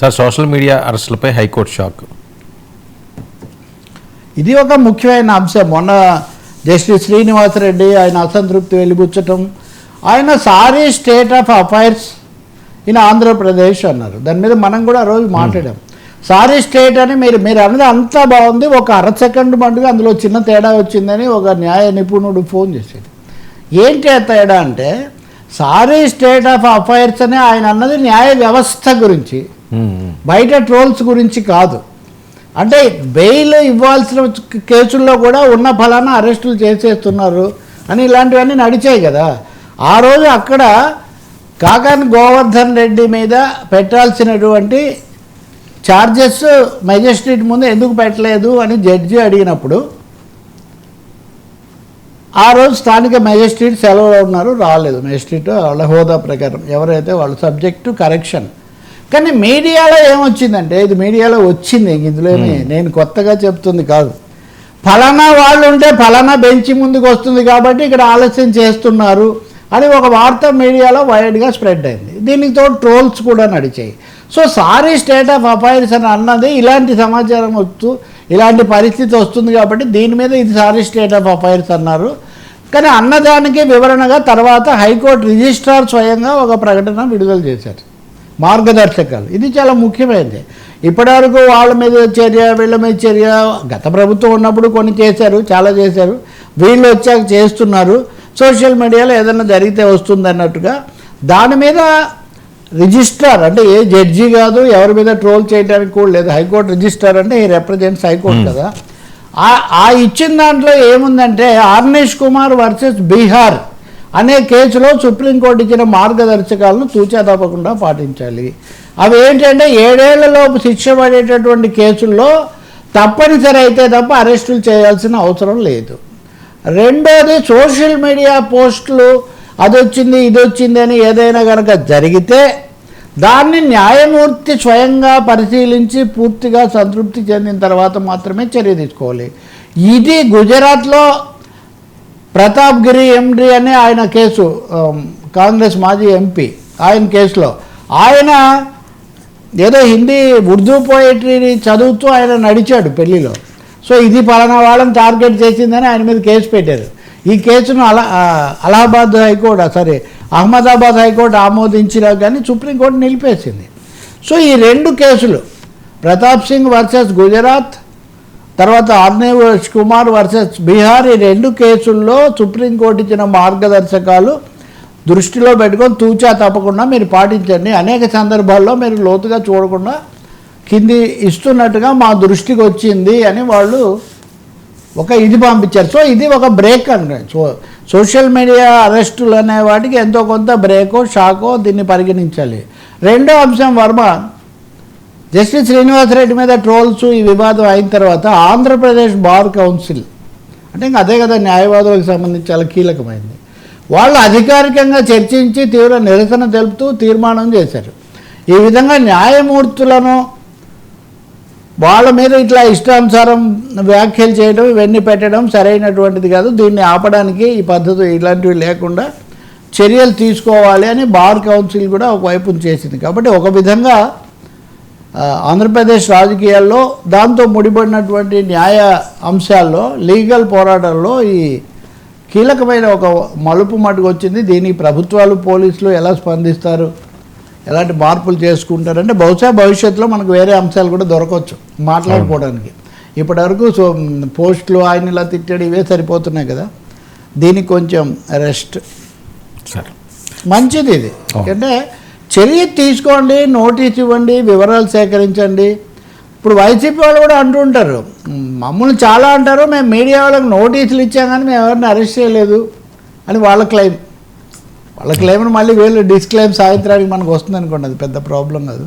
Sir social media అరెస్టులపై high court shock. ఇది ఒక ముఖ్యమైన అంశం. మొన్న జస్టిస్ శ్రీనివాసరెడ్డి ఆయన అసంతృప్తి వెలిబుచ్చటం ఆయన sorry state of affairs in Andhra Pradesh అన్నారు. దాని మీద మనం కూడా ఆ రోజు మాట్లాడాం. సారీ స్టేట్ అని మీరు మీరు అన్నది అంతా బాగుంది. ఒక అర సెకండ్ మటుగా అందులో చిన్న తేడా వచ్చిందని ఒక న్యాయ నిపుణుడు ఫోన్ చేశాడు. ఏంటి తేడా అంటే సారీ స్టేట్ ఆఫ్ అఫైర్స్ అని ఆయన అన్నది న్యాయ వ్యవస్థ గురించి. బయట ట్రోల్స్ గురించి కాదు. అంటే బెయిల్ ఇవ్వాల్సిన కేసుల్లో కూడా ఉన్న ఫలానా అరెస్టులు చేసేస్తున్నారు అని ఇలాంటివన్నీ నడిచాయి కదా. ఆ రోజు అక్కడ కాకాని గోవర్ధన్ రెడ్డి మీద పెట్టాల్సినటువంటి ఛార్జెస్ మెజిస్ట్రేట్ ముందు ఎందుకు పెట్టలేదు అని జడ్జి అడిగినప్పుడు ఆ రోజు స్థానిక మెజిస్ట్రేట్ సెలవులో ఉన్నారు రాలేదు. మెజిస్ట్రేట్ వాళ్ళ హోదా ప్రకారం ఎవరైతే వాళ్ళ సబ్జెక్టు కరెక్షన్ కానీ మీడియాలో ఏమొచ్చిందంటే ఇది మీడియాలో వచ్చింది ఇంక ఇందులో ఏమి నేను కొత్తగా చెప్తుంది కాదు. ఫలానా వాళ్ళు ఉంటే ఫలానా బెంచి ముందుకు వస్తుంది కాబట్టి ఇక్కడ ఆలస్యం చేస్తున్నారు అని ఒక వార్త మీడియాలో వైడ్గా స్ప్రెడ్ అయింది. దీనికి తోడు ట్రోల్స్ కూడా నడిచాయి. So sorry state of affairs అని అన్నది ఇలాంటి సమాచారం వస్తూ ఇలాంటి పరిస్థితి వస్తుంది కాబట్టి దీని మీద ఇది సారీ స్టేట్ ఆఫ్ అఫైర్స్ అన్నారు. కానీ అన్నదానికి వివరణగా తర్వాత హైకోర్టు రిజిస్ట్రార్ స్వయంగా ఒక ప్రకటన విడుదల చేశారు. మార్గదర్శకాలు. ఇది చాలా ముఖ్యమైనది. ఇప్పటివరకు వాళ్ళ మీద చర్య వీళ్ళ మీద చర్య గత ప్రభుత్వం ఉన్నప్పుడు కొన్ని చేశారు చాలా చేశారు. వీళ్ళు వచ్చాక చేస్తున్నారు. సోషల్ మీడియాలో ఏదైనా జరిగితే వస్తుంది అన్నట్టుగా దాని మీద రిజిస్ట్రార్ అంటే ఏ జడ్జి కాదు ఎవరి మీద ట్రోల్ చేయడానికి కూడా లేదు. హైకోర్టు రిజిస్ట్రార్ అంటే ఈ రిప్రజెంట్స్ హైకోర్టు కదా. ఆ- ఆ ఇచ్చిన దాంట్లో ఏముందంటే ఆర్నేష్ కుమార్ వర్సెస్ బీహార్. అనే కేసులో సుప్రీంకోర్టు ఇచ్చిన మార్గదర్శకాలను తూచా తప్పకుండా పాటించాలి. అవి ఏంటంటే ఏడేళ్ళలోపు శిక్ష పడేటటువంటి కేసుల్లో తప్పనిసరి అయితే తప్ప అరెస్టులు చేయాల్సిన అవసరం లేదు. రెండోది సోషల్ మీడియా పోస్టులు అది వచ్చింది ఇది వచ్చింది అని ఏదైనా కనుక జరిగితే దాన్ని న్యాయమూర్తి స్వయంగా పరిశీలించి పూర్తిగా సంతృప్తి చెందిన తర్వాత మాత్రమే చర్య తీసుకోవాలి. ఇది గుజరాత్లో ప్రతాప్ గిరి ఎండి అనే ఆయన కేసు కాంగ్రెస్ మాజీ ఎంపీ ఆయన కేసులో. ఆయన ఏదో హిందీ ఉర్దూ పోయిటరీని చదువుతూ ఆయన నడిచాడు పెళ్ళిలో. సో ఇది పలానా వాళ్ళని టార్గెట్ చేసిందని ఆయన మీద కేసు పెట్టారు. ఈ కేసును అలా Allahabad high court sorry Ahmedabad high court ఆమోదించినా కానీ సుప్రీంకోర్టు నిలిపేసింది. సో ఈ రెండు కేసులు ప్రతాప్ సింగ్ వర్సెస్ గుజరాత్ తర్వాత ఆర్నేవ్ కుమార్ వర్సెస్ బీహార్ ఈ రెండు కేసుల్లో సుప్రీంకోర్టు ఇచ్చిన మార్గదర్శకాలు దృష్టిలో పెట్టుకొని తూచా తప్పకుండా మీరు పాటించండి. అనేక సందర్భాల్లో మీరు లోతుగా చూడకుండా కింది ఇస్తున్నట్టుగా మా దృష్టికి వచ్చింది అని వాళ్ళు ఒక ఇది పంపించారు. సో ఇది ఒక బ్రేక్ అనుకోండి సో సోషల్ మీడియా అరెస్టులు అనే వాటికి ఎంతో కొంత బ్రేకో షాకో దీన్ని పరిగణించాలి. రెండో అంశం వర్మ జస్టిస్ శ్రీనివాసరెడ్డి మీద ట్రోల్స్ ఈ వివాదం అయిన తర్వాత ఆంధ్రప్రదేశ్ బార్ కౌన్సిల్ అంటే ఇంకా అదే కదా న్యాయవాదులకు సంబంధించి చాలా కీలకమైంది. వాళ్ళు అధికారికంగా చర్చించి తీవ్ర నిరసన తెలుపుతూ తీర్మానం చేశారు. ఈ విధంగా న్యాయమూర్తులను వాళ్ళ మీద ఇట్లా ఇష్టానుసారం వ్యాఖ్యలు చేయడం ఇవన్నీ పెట్టడం సరైనటువంటిది కాదు. దీన్ని ఆపడానికి ఈ పద్ధతి ఇలాంటివి లేకుండా చర్యలు తీసుకోవాలి అని బార్ కౌన్సిల్ కూడా ఒకవైపు చేసింది. కాబట్టి ఒక విధంగా ఆంధ్రప్రదేశ్ రాజకీయాల్లో దాంతో ముడిపడినటువంటి న్యాయ అంశాల్లో లీగల్ పోరాటంలో ఈ కీలకమైన ఒక మలుపు మటుకు వచ్చింది దీనికి ప్రభుత్వాలు పోలీసులు ఎలా స్పందిస్తారు? ఎలాంటి మార్పులు చేసుకుంటారంటే బహుశా భవిష్యత్తులో మనకు వేరే అంశాలు కూడా దొరకవచ్చు మాట్లాడుకోవడానికి. ఇప్పటివరకు సో పోస్టులు ఆయన ఇలా తిట్టాడు ఇవే సరిపోతున్నాయి కదా. దీనికి కొంచెం రెస్ట్. సార్. మంచిది ఇది. ఎందుకంటే చర్య తీసుకోండి నోటీస్ ఇవ్వండి వివరాలు సేకరించండి. ఇప్పుడు వైసీపీ వాళ్ళు కూడా అంటుంటారు మమ్మల్ని చాలా అంటారు మేము మీడియా వాళ్ళకి నోటీసులు ఇచ్చాం కానీ మేము ఎవరిని అరెస్ట్ చేయలేదు అని వాళ్ళ క్లెయిమ్. వాళ్ళ క్లెయిమ్ మళ్ళీ వీళ్ళు డిస్క్లెయిమ్ సాయంత్రానికి మనకు వస్తుంది అనుకోండి అది పెద్ద ప్రాబ్లం కాదు.